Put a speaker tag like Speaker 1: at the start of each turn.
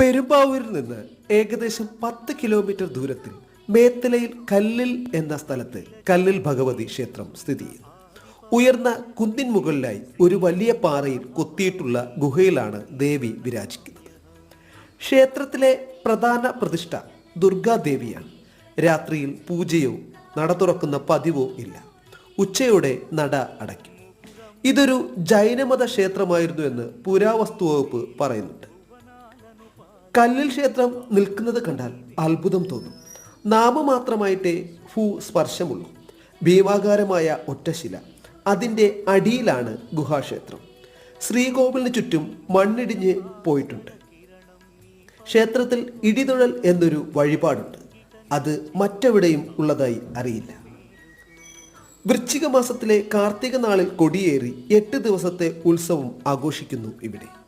Speaker 1: പെരുമ്പാവൂരിൽ നിന്ന് ഏകദേശം പത്ത് കിലോമീറ്റർ ദൂരത്തിൽ മേത്തലയിൽ കല്ലിൽ എന്ന സ്ഥലത്ത് കല്ലിൽ ഭഗവതി ക്ഷേത്രം സ്ഥിതി ചെയ്യുന്നു. ഉയർന്ന കുന്നിൻ മുകളിലായി ഒരു വലിയ പാറയിൽ കൊത്തിയിട്ടുള്ള ഗുഹയിലാണ് ദേവി വിരാജിക്കുന്നത്. ക്ഷേത്രത്തിലെ പ്രധാന പ്രതിഷ്ഠ ദുർഗാദേവിയാണ് രാത്രിയിൽ പൂജയോ നട തുറക്കുന്ന പതിവോ ഇല്ല. ഉച്ചയോടെ നട അടയ്ക്കും. ഇതൊരു ജൈനമത ക്ഷേത്രമായിരുന്നു എന്ന് പുരാവസ്തു വകുപ്പ് പറയുന്നുണ്ട്. കല്ലിൽ ക്ഷേത്രം നിൽക്കുന്നത് കണ്ടാൽ അത്ഭുതം തോന്നും. നാമമാത്രമായിട്ടേ ഭൂ സ്പർശമുള്ളൂ. ഭീമാകാരമായ ഒറ്റശില അതിന്റെ അടിയിലാണ് ഗുഹാക്ഷേത്രം. ശ്രീകോവിലിന് ചുറ്റും മണ്ണിടിഞ്ഞ് പോയിട്ടുണ്ട്. ക്ഷേത്രത്തിൽ ഇടിതുഴൽ എന്നൊരു വഴിപാടുണ്ട്. അത് മറ്റെവിടെയും ഉള്ളതായി അറിയില്ല. വൃശ്ചിക മാസത്തിലെ കാർത്തിക നാളിൽ കൊടിയേറി എട്ട് ദിവസത്തെ ഉത്സവം ആഘോഷിക്കുന്നു ഇവിടെ.